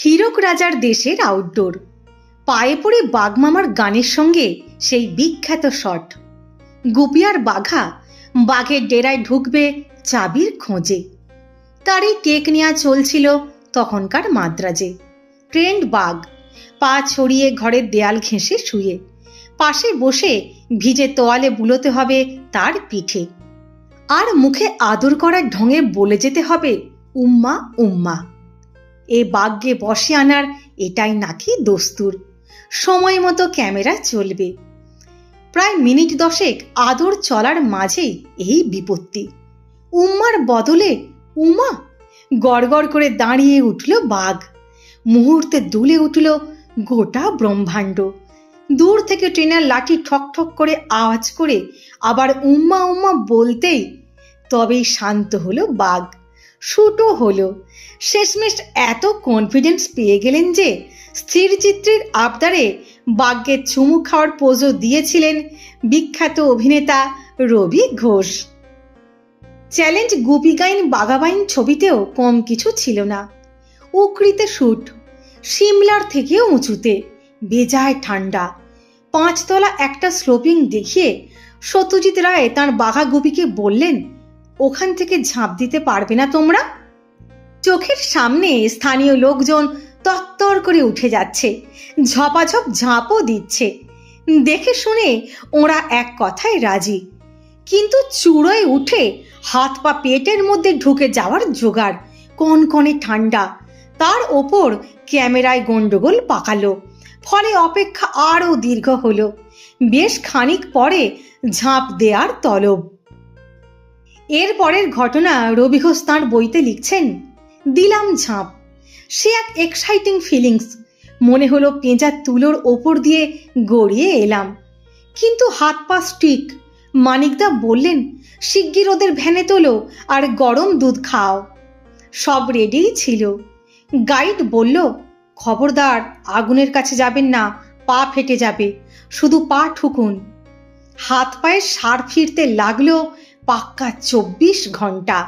হীরক রাজার দেশের আউটডোর পায়ে পড়ে বাঘমামার গানের সঙ্গে সেই বিখ্যাত শট। গুপিয়ার বাঘা বাঘের ডেরায় ঢুকবে চাবির খোঁজে। তারই টেক নেওয়া চলছিল তখনকার মাদ্রাজে। ট্রেন্ড বাঘ, পা ছড়িয়ে ঘরের দেয়াল ঘেঁষে শুয়ে। পাশে বসে ভিজে তোয়ালে বুলোতে হবে তার পিঠে। আর মুখে আদর করার ঢঙে বলে যেতে হবে, উম্মা উম্মা। এ বাঘকে বসে আনার এটাই নাকি দস্তুর। সময় মতো ক্যামেরা চলবে। প্রায় মিনিট দশেক আদর চলার মাঝেই এই বিপত্তি। উম্মার বদলে উমা গড়গড় করে দাঁড়িয়ে উঠল বাঘ। মুহূর্তে দুলে উঠল গোটা ব্রহ্মাণ্ড। দূর থেকে ট্রেনের লাঠি ঠক ঠক করে আওয়াজ করে আবার উম্মা উম্মা বলতেই তবেই শান্ত হলো বাঘ। শুটও হলো। শেষমেশ এত কনফিডেন্স পেয়ে গেলেন যে স্থির চিত্রের আবদারে বাঘকে চুমু খাওয়ার পোজও দিয়েছিলেন বিখ্যাত অভিনেতা রবি ঘোষ। চ্যালেঞ্জ গুপিগাইন বাগাবাইন ছবিতেও কম কিছু ছিল না। উকরিতে শুট, সিমলার থেকেও উঁচুতে, বেজায় ঠান্ডা, পাঁচতলা একটা স্লোপিং দেখিয়ে সত্যজিৎ রায় তাঁর বাঘা গুপিকে বললেন ওখান থেকে ঝাঁপ দিতে পারবে না তোমরা? চোখের সামনে স্থানীয় লোকজন তত্তর করে উঠে যাচ্ছে, ঝপাঝপ ঝাঁপও দিচ্ছে। দেখে শুনে ওরা এক কথায় রাজি। কিন্তু চূড়োয় উঠে হাত পা পেটের মধ্যে ঢুকে যাওয়ার জোগাড়, কনকনে ঠান্ডা তার ওপর ক্যামেরায় গন্ডগোল পাকালো, ফলে অপেক্ষা আরও দীর্ঘ হলো। বেশ খানিক পরে ঝাঁপ দেওয়ার তলব। এর পরের ঘটনা রবি ঘোষ তাঁর বইতে লিখছেন, দিলাম ঝাঁপ। সে এক এক্সাইটিং ফিলিংস মনে হলো পেঁচার তুলোর ওপর দিয়ে গড়িয়ে এলাম। কিন্তু হাত পা স্টিক মানিকদা বললেন, শিগগির ওদের ভ্যানে তোলো আর গরম দুধ খাও। সব রেডিই ছিল। গাইড বলল, খবরদার, আগুনের কাছে যাবেন না, পা ফেটে যাবে। শুধু পা ঠুকুন। হাত পায়ে সার ফিরতে লাগল পাক্কা চব্বিশ ঘণ্টা